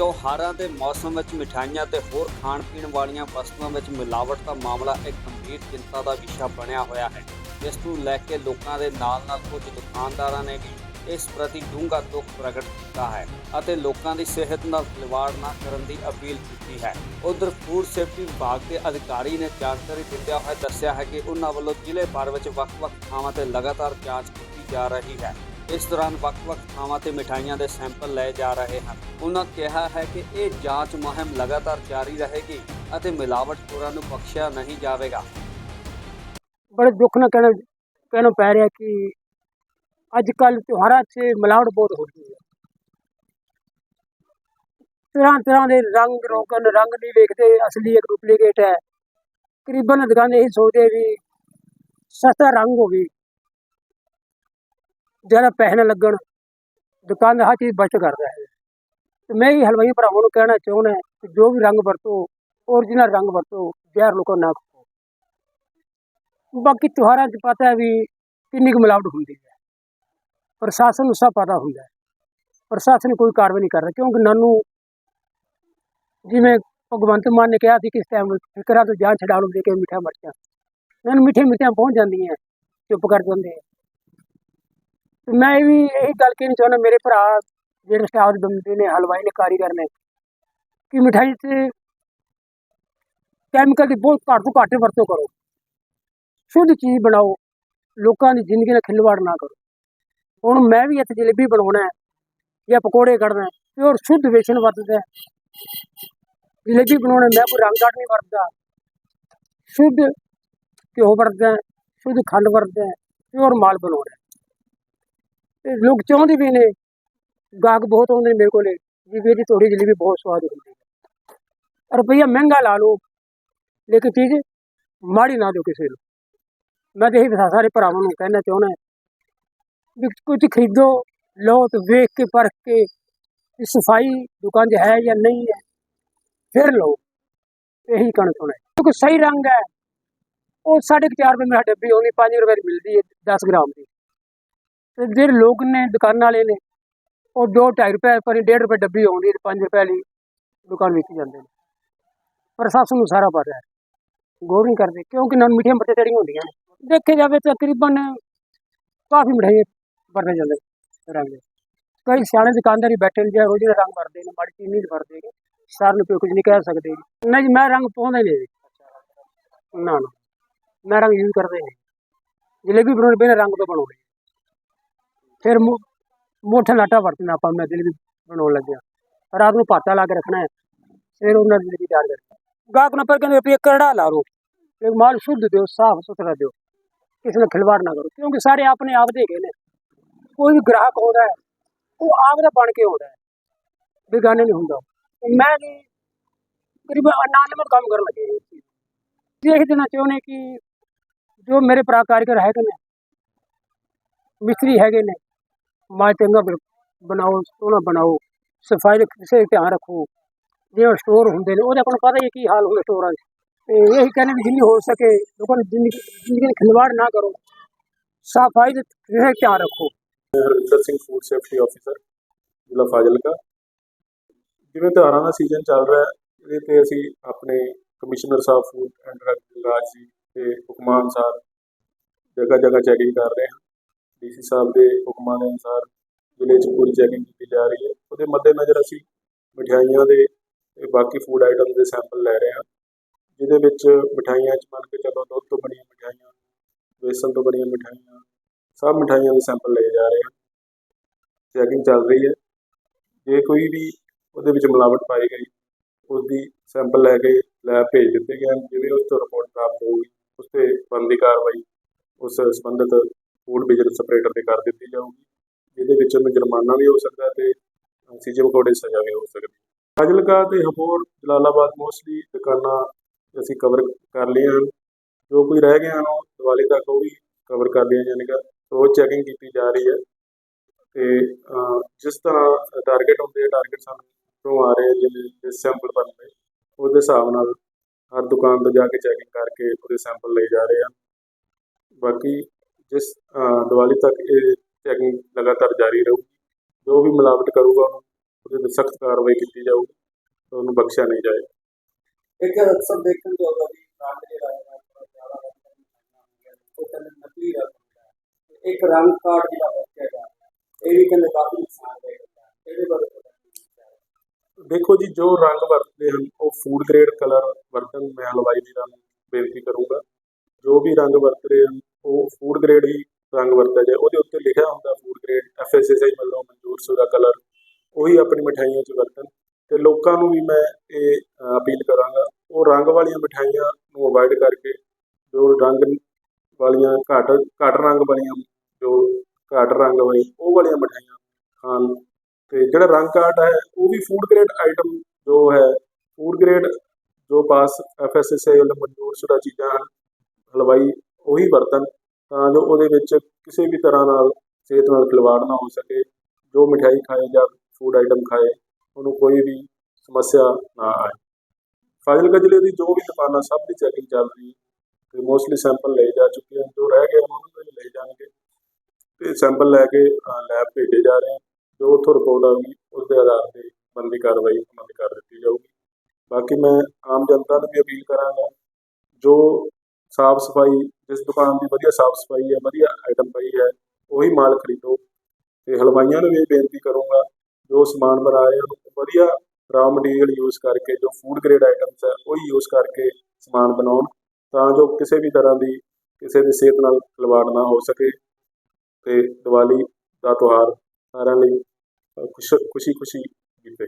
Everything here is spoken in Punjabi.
ਤਿਉਹਾਰਾਂ ਦੇ ਮੌਸਮ ਵਿੱਚ ਮਿਠਾਈਆਂ ਤੇ ਹੋਰ ਖਾਣ ਪੀਣ ਵਾਲੀਆਂ ਵਸਤੂਆਂ ਵਿੱਚ ਮਿਲਾਵਟ ਦਾ ਮਾਮਲਾ ਇੱਕ ਗੰਭੀਰ ਚਿੰਤਾ ਦਾ ਵਿਸ਼ਾ ਬਣਿਆ ਹੋਇਆ ਹੈ। ਇਸ ਨੂੰ ਲੈ ਕੇ ਲੋਕਾਂ ਦੇ ਨਾਲ-ਨਾਲ ਕੁਝ ਦੁਕਾਨਦਾਰਾਂ ਨੇ ਵੀ ਇਸ ਪ੍ਰਤੀ ਡੂੰਘਾ ਦੁੱਖ ਪ੍ਰਗਟ ਕੀਤਾ ਹੈ ਅਤੇ ਲੋਕਾਂ ਦੀ ਸਿਹਤ ਨਾਲ ਖਿਲਵਾੜ ਨਾ ਕਰਨ ਦੀ ਅਪੀਲ ਕੀਤੀ ਹੈ। ਉਧਰ ਫੂਡ ਸੇਫਟੀ ਵਿਭਾਗ ਦੇ ਅਧਿਕਾਰੀ ਨੇ ਜਾਣਕਾਰੀ ਦਿੰਦਿਆਂ ਹੋਇਆ ਦੱਸਿਆ ਹੈ ਕਿ ਉਹਨਾਂ ਵੱਲੋਂ ਜ਼ਿਲ੍ਹੇ ਭਰ ਵਿੱਚ ਵੱਖ-ਵੱਖ ਥਾਵਾਂ ਤੇ ਲਗਾਤਾਰ ਜਾਂਚ ਕੀਤੀ ਜਾ ਰਹੀ ਹੈ। ਇਸ ਦੌਰਾਨ ਵੱਖ-ਵੱਖ ਥਾਵਾਂ ਤੇ ਮਿਠਾਈਆਂ ਦੇ ਸੈਂਪਲ ਲਏ ਜਾ ਰਹੇ ਹਨ। ਉਹਨਾਂ ਕਿਹਾ ਹੈ ਕਿ ਇਹ ਜਾਂਚ ਮੁਹਿੰਮ ਲਗਾਤਾਰ ਜਾਰੀ ਰਹੇਗੀ ਅਤੇ ਮਿਲਾਵਟਖੋਰਾਂ ਨੂੰ ਬਖਸ਼ਿਆ ਨਹੀਂ ਜਾਵੇਗਾ। ਬੜੇ ਦੁੱਖ ਨਾਲ ਕਹਿਣਾ ਕਹਿਣਾ ਪੈ ਰਿਹਾ ਕਿ ਅੱਜ ਕੱਲ ਤਿਉਹਾਰਾਂ 'ਚ ਮਿਲਾਵਟ ਬਹੁਤ ਹੋ ਰਹੀ ਹੈ। ਤਰ੍ਹਾਂ ਤਰ੍ਹਾਂ ਦੇ ਰੰਗ ਰੋਗਨ ਰੰਗ ਨਹੀਂ ਵੇਖਦੇ, ਅਸਲੀ ਇੱਕ ਡੁਪਲੀਕੇਟ ਹੈ। ਕਰੀਬਨ ਦੁਕਾਨ ਇਹੀ ਸੋਚਦੇ ਵੀ ਸਸਤਾ ਰੰਗ ਹੋਵੇ ਜ਼ਿਆਦਾ ਪੈਸੇ ਨਾ ਲੱਗਣ, ਦੁਕਾਨ ਹਰ ਚੀਜ਼ ਬਚਤ ਕਰਦਾ ਹੈ। ਤੇ ਮੈਂ ਹੀ ਹਲਵਾਈ ਭਰਾਵਾਂ ਨੂੰ ਕਹਿਣਾ ਚਾਹੁੰਦਾ ਕਿ ਜੋ ਵੀ ਰੰਗ ਵਰਤੋ ਓਰੀਜਨਲ ਰੰਗ ਵਰਤੋ, ਜ਼ਹਿਰ ਲੋਕਾਂ ਨੂੰ ਨਾ ਖਾਓ ਬਾਕੀ ਤਿਉਹਾਰਾਂ 'ਚ ਪਤਾ ਹੈ ਵੀ ਕਿੰਨੀ ਕੁ ਮਿਲਾਵਟ ਹੁੰਦੀ ਹੈ। ਪ੍ਰਸ਼ਾਸਨ ਨੂੰ ਸਭ ਪਤਾ ਹੁੰਦਾ ਹੈ। ਪ੍ਰਸ਼ਾਸਨ ਕੋਈ ਕਾਰਵਾਈ ਨਹੀਂ ਕਰ ਰਿਹਾ, ਕਿਉਂਕਿ ਨਾਨੂੰ ਜਿਵੇਂ ਭਗਵੰਤ ਮਾਨ ਨੇ ਕਿਹਾ ਸੀ ਕਿਸ ਟਾਈਮ ਫਿਕਰਾਂ ਤੋਂ ਜਾਨ ਛਡਾ ਲਓ ਦੇ ਕੇ ਮਿੱਠਾ ਮਰਚਾਂ। ਇਹਨਾਂ ਨੂੰ ਮਿੱਠੇ ਮਿੱਠੀਆਂ ਪਹੁੰਚ ਜਾਂਦੀਆਂ, ਚੁੱਪ ਕਰ ਜਾਂਦੇ ਮੈਂ ਇਹ ਵੀ ਇਹ ਗੱਲ ਕਹਿਣੀ ਚਾਹੁੰਦਾ, ਮੇਰੇ ਭਰਾ ਜਿਹੜੇ ਸਟਾਫ ਬੰਦੇ ਨੇ, ਹਲਵਾਈ ਨੇ, ਕਾਰੀਗਰ ਨੇ, ਕਿ ਮਿਠਾਈ 'ਚ ਕੈਮੀਕਲ ਦੀ ਬਹੁਤ ਘੱਟ ਤੋਂ ਘੱਟ ਵਰਤੋਂ ਕਰੋ। ਸ਼ੁੱਧ ਚੀਜ਼ ਬਣਾਓ, ਲੋਕਾਂ ਦੀ ਜ਼ਿੰਦਗੀ ਨਾਲ ਖਿਲਵਾੜ ਨਾ ਕਰੋ। ਹੁਣ ਮੈਂ ਵੀ ਇੱਥੇ ਜਲੇਬੀ ਬਣਾਉਣਾ ਹੈ, ਜਾਂ ਪਕੌੜੇ ਕੱਢਣਾ ਹੈ ਪਿਓਰ ਸ਼ੁੱਧ ਵੇਸਣ ਵਰਤਦਾ ਜਲੇਬੀ ਬਣਾਉਣਾ ਮੈਂ ਕੋਈ ਰੰਗ ਕੱਢ ਨਹੀਂ ਵਰਤਦਾ। ਸ਼ੁੱਧ ਘਿਓ ਵਰਤਦਾ ਸ਼ੁੱਧ ਖੰਡ ਵਰਤਦਾ ਪਿਓਰ ਮਾਲ ਬਣਾਉਣਾ ਲੋਕ ਚਾਹੁੰਦੇ ਵੀ ਨੇ, ਗਾਹਕ ਬਹੁਤ ਆਉਂਦੇ ਨੇ ਮੇਰੇ ਕੋਲੇ, ਵੀ ਵੀਰ ਜੀ ਤੁਹਾਡੀ ਜਲੇਬੀ ਬਹੁਤ ਸਵਾਦ ਹੁੰਦੀ ਹੈ। ਰੁਪਈਆ ਮਹਿੰਗਾ ਲਾ ਲਓ, ਲੇਕਿਨ ਚੀਜ਼ ਮਾੜੀ ਨਾ ਦਿਓ ਕਿਸੇ ਨੂੰ। ਮੈਂ ਤਾਂ ਇਹ ਸਾਰੇ ਭਰਾਵਾਂ ਨੂੰ ਕਹਿਣਾ ਚਾਹੁੰਦਾ ਵੀ ਕੁਝ ਖਰੀਦੋ, ਲਓ ਤੇ ਵੇਖ ਕੇ, ਪਰਖ ਕੇ ਸਫ਼ਾਈ ਦੁਕਾਨ 'ਚ ਹੈ ਜਾਂ ਨਹੀਂ ਹੈ, ਫਿਰ ਲਓ। ਇਹੀ ਕਹਿਣਾ ਚਾਹੁੰਦਾ ਕਿਉਂਕਿ ਸਹੀ ਰੰਗ ਹੈ, ਉਹ ਸਾਢੇ ਕੁ ਚਾਰ ਰੁਪਏ ਮੇਰਾ ਡੱਬੀ ਆਉਂਦੀ 5 ਰੁਪਏ ਦੀ ਮਿਲਦੀ ਹੈ 10 ਗ੍ਰਾਮ ਦੀ। ਤੇ ਜਿਹੜੇ ਲੋਕ ਨੇ, ਦੁਕਾਨ ਵਾਲੇ ਨੇ, ਉਹ ਦੋ ਢਾਈ ਰੁਪਏ ਪਰ 1.5 ਰੁਪਏ ਡੱਬੀ ਆਉਂਦੀ ਹੈ 5 ਰੁਪਏ ਲਈ ਦੁਕਾਨ ਵੇਚੀ ਜਾਂਦੇ ਨੇ। ਪ੍ਰਸ਼ਾਸਨ ਨੂੰ ਸਾਰਾ ਪਤਾ ਹੈ। ਗੌਰ ਨਹੀਂ ਕਰਦੇ, ਕਿਉਂਕਿ ਨਾਲ ਮਿੱਠੀਆਂ ਮੱਠੀਆਂ ਚੜੀਆਂ ਹੁੰਦੀਆਂ ਨੇ। ਦੇਖੇ ਜਾਵੇ ਤਾਂ ਤਕਰੀਬਨ ਕਾਫੀ ਮਿਠਾਈ ਵਰਤੇ ਜਾਂਦੇ ਰੰਗ। ਕਈ ਸਿਆਣੇ ਦੁਕਾਨਦਾਰੀ ਬੈਠੇ ਨੇ ਜਿਹੜਾ ਰੋਜ਼ ਦਾ ਰੰਗ ਵਰਦੇ ਨੇ, ਮਾੜੀ ਚੀਜ਼ ਵਰਦੇ ਨੇ ਸਾਰ ਨੂੰ ਕੋਈ ਕੁਝ ਨਹੀਂ ਕਹਿ ਸਕਦੇ। ਜੀ। ਨਹੀਂ ਜੀ, ਮੈਂ ਰੰਗ ਪਾਉਂਦਾ ਹੀ ਨਹੀਂ ਜੀ ਨਾ ਨਾ, ਮੈਂ ਰੰਗ ਯੂਜ਼ ਕਰਦੇ ਨਹੀਂ। ਜਲੇਬੀ ਬਣਾਉਣੀ ਪਹਿਲਾਂ ਰੰਗ ਤੋਂ ਬਣਾਉਣੀ ਫਿਰ ਮੁ- ਮੋਠਾ ਲਾਟਾ ਵਰਤਣਾ ਆਪਾਂ ਮੈਂ ਜਲੇਬੀ ਬਣਾਉਣ ਲੱਗਿਆ ਰਾਤ ਨੂੰ ਪਾਤਾ ਲਾ ਕੇ ਰੱਖਣਾ ਹੈ ਫਿਰ ਉਹਨਾਂ ਦੀ ਜਲੇਬੀ ਤਿਆਰ ਕਰਨੀ ਗਾਹਕ ਨਾ ਪਰ ਕਹਿੰਦੇ ਵੀ ਇਹ ਕਰੜਾ ਲਾ ਲਓ ਇਹ ਮਾਲ ਸ਼ੁੱਧ ਦਿਓ ਸਾਫ਼ ਸੁਥਰਾ ਦਿਓ ਕਿਸੇ ਨਾਲ ਖਿਲਵਾੜ ਨਾ ਕਰੋ ਕਿਉਂਕਿ ਸਾਰੇ ਆਪਣੇ ਆਪ ਦੇ ਗਏ ਨੇ ਕੋਈ ਵੀ ਗ੍ਰਾਹਕ ਆਉਂਦਾ ਹੈ ਉਹ ਆਪ ਦਾ ਬਣ ਕੇ ਆਉਂਦਾ ਹੈ ਬੇਗਾਨੇ ਨਹੀਂ ਹੁੰਦਾ ਮੈਂ ਜੀ ਕਰੀਬ ਅਨਾਨਮਤ ਕੰਮ ਕਰਨ ਲੱਗੇ ਜੀ ਇਸ ਚੀਜ਼ ਤੇ। ਇਹ ਦੇਣਾ ਚਾਹੁੰਦੇ ਕਿ ਜੋ ਮੇਰੇ ਭਰਾ ਕਾਰੀਗਰ ਹੈਗੇ ਚੰਗਾ ਬਣਾਓ, ਸੋਹਣਾ ਬਣਾਓ, ਸਫ਼ਾਈ ਦਾ ਕਿਸੇ ਧਿਆਨ ਰੱਖੋ। ਜਿਹੜੇ ਸਟੋਰ ਹੁੰਦੇ ਨੇ, ਉਹਦਾ ਤੁਹਾਨੂੰ ਪਤਾ ਹੀ ਕੀ ਹਾਲ ਹੁੰਦਾ ਸਟੋਰਾਂ 'ਚ ਤੇ ਇਹੀ ਕਹਿੰਦੇ ਵੀ ਜਿੰਨੀ ਹੋ ਸਕੇ, ਲੋਕਾਂ ਨੂੰ ਜ਼ਿੰਦਗੀ ਜ਼ਿੰਦਗੀ ਖਿਲਵਾੜ ਨਾ ਕਰੋ। ਸਫ਼ਾਈ ਦਾ ਵਿਸ਼ੇਸ਼ ਧਿਆਨ ਰੱਖੋ। Harvinder Singh food safety officer ਜ਼ਿਲ੍ਹਾ ਫਾਜ਼ਿਲਕਾ। ਜਿਵੇਂ ਤਿਉਹਾਰਾਂ ਦਾ ਸੀਜ਼ਨ ਚੱਲ ਰਿਹਾ ਹੈ, ਇਹਦੇ ਤੇ ਅਸੀਂ ਆਪਣੇ commissioner Sahib food and drug Raj ji ਦੇ ਹੁਕਮਾਂ ਅਨੁਸਾਰ ਜਗ੍ਹਾ ਜਗ੍ਹਾ ਚੈਕਿੰਗ ਕਰ ਰਹੇ ਹਾਂ। ਡੀਸੀ ਸਾਹਿਬ ਦੇ ਹੁਕਮਾਂ ਦੇ ਅਨੁਸਾਰ ਜ਼ਿਲ੍ਹੇ 'ਚ ਪੂਰੀ ਚੈਕਿੰਗ ਕੀਤੀ ਜਾ ਰਹੀ ਹੈ। ਉਹਦੇ ਮੱਦੇਨਜ਼ਰ ਅਸੀਂ ਮਠਿਆਈਆਂ ਦੇ ਤੇ ਬਾਕੀ ਫੂਡ ਆਈਟਮ ਦੇ ਸੈਂਪਲ ਲੈ ਰਹੇ ਹਾਂ। ਜਿਹਦੇ ਵਿੱਚ ਮਠਿਆਈਆਂ 'ਚ ਮੰਨ ਕੇ ਚੱਲੋ ਦੁੱਧ ਤੋਂ ਬਣੀਆਂ ਮਠਿਆਈਆਂ, ਬੇਸਨ ਤੋਂ ਬਣੀਆਂ ਮਠਿਆਈਆਂ, ਸਭ ਮਠਿਆਈਆਂ ਦੇ ਸੈਂਪਲ ਲਏ ਜਾ ਰਹੇ ਹਾਂ। ਚੈਕਿੰਗ ਚੱਲ ਰਹੀ ਹੈ। ਜੇ ਕੋਈ ਵੀ ਉਹਦੇ ਵਿੱਚ ਮਿਲਾਵਟ ਪਾਈ ਗਈ ਉਸ ਦੀ ਸੈਂਪਲ ਲੈ ਕੇ ਲੈਬ ਭੇਜ ਦਿੱਤੇ ਗਏ ਹਨ। ਜਿਵੇਂ ਉਸ ਤੋਂ ਰਿਪੋਰਟ ਪ੍ਰਾਪਤ ਹੋਊਗੀ, ਉਸ ਤੇ ਬਣਦੀ ਕਾਰਵਾਈ ਉਸ ਸੰਬੰਧਿਤ ਫੂਡ ਬਿਜ਼ਨਸ ਆਪਰੇਟਰ ਤੇ ਕਰ ਦਿੱਤੀ ਜਾਊਗੀ, ਜਿਹਦੇ ਵਿੱਚ ਉਹਨੂੰ ਜੁਰਮਾਨਾ ਵੀ ਹੋ ਸਕਦਾ ਤੇ ਸੀਜੇ ਮਕੌੜੇ ਸਜ਼ਾ ਵੀ ਹੋ ਸਕਦੀ। ਫਾਜ਼ਿਲਕਾ ਤੇ ਹਬੋਰ ਜਲਾਲਾਬਾਦ ਮੋਸਟਲੀ ਦੁਕਾਨਾਂ ਅਸੀਂ ਕਵਰ ਕਰ ਲਈਆਂ ਹਨ। ਜੋ ਕੋਈ ਰਹਿ ਗਏ ਹਨ ਉਹ ਦੀਵਾਲੀ ਤੱਕ ਉਹ ਵੀ ਕਵਰ ਕਰ ਲਈਆਂ ਜਾਣਗੀਆਂ ਰੋਜ਼ ਚੈਕਿੰਗ ਕੀਤੀ ਜਾ ਰਹੀ ਹੈ। ਤੇ ਜਿਸ ਤਰ੍ਹਾਂ ਟਾਰਗੇਟ ਹੁੰਦੇ ਆ ਟਾਰਗੇਟ ਸਾਨੂੰ ਤੋਂ ਆ ਰਹੇ ਆ, ਜਿਵੇਂ ਸੈਂਪਲ ਭਰਨੇ ਉਹਦੇ ਹਿਸਾਬ ਨਾਲ ਹਰ ਦੁਕਾਨ ਤੋਂ ਜਾ ਕੇ ਚੈਕਿੰਗ ਕਰਕੇ ਉਹਦੇ ਸੈਂਪਲ ਲਏ ਜਾ ਰਹੇ ਆ। ਬਾਕੀ ਜਿਸ ਦੀਵਾਲੀ ਤੱਕ ਇਹ ਚੈਕਿੰਗ ਲਗਾਤਾਰ ਜਾਰੀ ਰਹੂਗੀ ਜੋ ਵੀ ਮਿਲਾਵਟ ਕਰੂਗਾ ਉਹਦੇ ਤੇ ਸਖਤ ਕਾਰਵਾਈ ਕੀਤੀ ਜਾਊਗੀ ਉਹਨੂੰ ਬਖਸ਼ਿਆ ਨਹੀਂ ਜਾਏਗਾ। ਇੱਕ ਅਕਸਰ ਦੇਖਣ ਨੂੰ ਆਉਂਦਾ ਵੀ ਰੰਗ ਜਿਹੜਾ ਹੈ ਜ਼ਿਆਦਾ ਉਹ ਕਹਿੰਦੇ ਨਕਲੀ ਰੰਗ। ਇੱਕ ਰੰਗ ਕਾਰਡ ਜਿਹੜਾ ਵਰਤਿਆ ਜਾਂਦਾ ਹੈ ਇਹ ਵੀ ਕਹਿੰਦੇ ਕਾਫੀ ਨੁਕਸਾਨ ਦੇ ਹੈ। ਇਹਦੇ ਬਾਰੇ ਦੇਖੋ ਜੀ ਜੋ ਰੰਗ ਵਰਤਦੇ ਹਨ ਉਹ ਫੂਡ ਗ੍ਰੇਡ ਕਲਰ ਵਰਤਣ ਮੈਂ ਹਲਵਾਈ ਵੀਰਾਂ ਨੂੰ ਬੇਨਤੀ ਕਰੂੰਗਾ। ਜੋ ਵੀ ਰੰਗ ਵਰਤ ਰਹੇ ਹਨ ਉਹ ਫੂਡ ਗ੍ਰੇਡ ਹੀ ਰੰਗ ਵਰਤਿਆ ਜਾਏ। ਉਹਦੇ ਉੱਤੇ ਲਿਖਿਆ ਹੁੰਦਾ ਫੂਡ ਗ੍ਰੇਡ ਐਫਐਸਐਸਆਈ ਵੱਲੋਂ ਮਨਜ਼ੂਰ ਸ਼ੁਦਾ ਕਲਰ ਉਹੀ ਆਪਣੀ ਮਠਾਈਆਂ 'ਚ ਵਰਤਣ। ਤੇ ਲੋਕਾਂ ਨੂੰ ਵੀ ਮੈਂ ਇਹ ਅਪੀਲ ਕਰਾਂਗਾ, ਉਹ ਰੰਗ ਵਾਲੀਆਂ ਮਠਾਈਆਂ ਨੂੰ ਅਵੋਇਡ ਕਰਕੇ, ਜੋ ਰੰਗ ਵਾਲੀਆਂ ਘੱਟ ਘੱਟ ਰੰਗ ਵਾਲੀਆਂ, ਜੋ ਘੱਟ ਰੰਗ ਹੋਏ ਉਹ ਵਾਲੀਆਂ ਮਠਾਈਆਂ ਖਾਣ। ਤੇ ਜਿਹੜਾ ਰੰਗ ਕਾਰਡ ਹੈ, ਉਹ ਵੀ ਫੂਡ ਗ੍ਰੇਡ ਆਈਟਮ ਜੋ ਹੈ ਫੂਡ ਗ੍ਰੇਡ ਜੋ ਪਾਸ ਐਫਐਸਐਸਆਈ ਵੱਲੋਂ ਮਨਜ਼ੂਰ ਸ਼ੁਦਾ ਚੀਜ਼ਾਂ ਹਨ ਹਲਵਾਈ ਉਹੀ ਵਰਤਣ ਤਾਂ ਜੋ ਉਹਦੇ ਵਿੱਚ ਕਿਸੇ ਵੀ ਤਰ੍ਹਾਂ ਨਾਲ ਸਿਹਤ ਨਾਲ ਖਿਲਵਾੜ ਨਾ ਹੋ ਸਕੇ, ਜੋ ਮਠਿਆਈ ਖਾਏ ਜਾਂ ਫੂਡ ਆਈਟਮ ਖਾਏ, ਉਹਨੂੰ ਕੋਈ ਵੀ ਸਮੱਸਿਆ ਨਾ ਆਏ। ਫਾਜ਼ਿਲਕਾ ਜ਼ਿਲ੍ਹੇ ਦੀ ਜੋ ਵੀ ਦੁਕਾਨਾਂ ਸਭ ਦੀ ਚੈਕਿੰਗ ਚੱਲ ਰਹੀ ਹੈ, ਤੇ ਮੋਸਟਲੀ ਸੈਂਪਲ ਲਏ ਜਾ ਚੁੱਕੇ ਹਨ, ਜੋ ਰਹਿ ਗਏ ਉਹਨਾਂ ਨੂੰ ਲਏ ਜਾਣਗੇ। ਤੇ ਸੈਂਪਲ ਲੈ ਕੇ ਲੈਬ ਭੇਜੇ ਜਾ ਰਹੇ ਹਨ, ਜੋ ਉੱਥੋਂ ਰਿਪੋਰਟ ਆਊਗੀ ਉਸ ਦੇ ਆਧਾਰ ਤੇ ਬਣਦੀ ਕਾਰਵਾਈ ਉਹਨਾਂ ਦੀ ਕਰ ਦਿੱਤੀ ਜਾਊਗੀ। ਬਾਕੀ ਮੈਂ ਆਮ ਜਨਤਾ ਨੂੰ ਵੀ ਅਪੀਲ ਕਰਾਂਗਾ, ਜੋ ਸਾਫ਼ ਸਫ਼ਾਈ, ਜਿਸ ਦੁਕਾਨ ਦੀ ਵਧੀਆ ਸਾਫ਼ ਸਫ਼ਾਈ ਹੈ, ਵਧੀਆ ਆਈਟਮ ਪਈ ਹੈ, ਉਹੀ ਮਾਲ ਖਰੀਦੋ। ਤੇ ਹਲਵਾਈਆਂ ਨੂੰ ਵੀ ਬੇਨਤੀ ਕਰੂੰਗਾ, ਜੋ ਸਮਾਨ ਬਣਾਏ ਉਹਨੂੰ ਵਧੀਆ ਰਾ ਮਟੀਰੀਅਲ ਯੂਜ਼ ਕਰਕੇ, ਜੋ ਫੂਡ ਗ੍ਰੇਡ ਆਈਟਮਸ ਹੈ, ਉਹੀ ਯੂਜ਼ ਕਰਕੇ ਸਮਾਨ ਬਣਾਉਣ, ਤਾਂ ਜੋ ਕਿਸੇ ਵੀ ਤਰ੍ਹਾਂ ਦੀ, ਕਿਸੇ ਦੀ ਸਿਹਤ ਨਾਲ ਖਿਲਵਾੜ ਨਾ ਹੋ ਸਕੇ। ਤੇ ਦੀਵਾਲੀ ਦਾ ਤਿਉਹਾਰ ਸਾਰਿਆਂ ਲਈ ਖੁਸ਼ ਖੁਸ਼ੀ ਖੁਸ਼ੀ ਬੀਤੇ।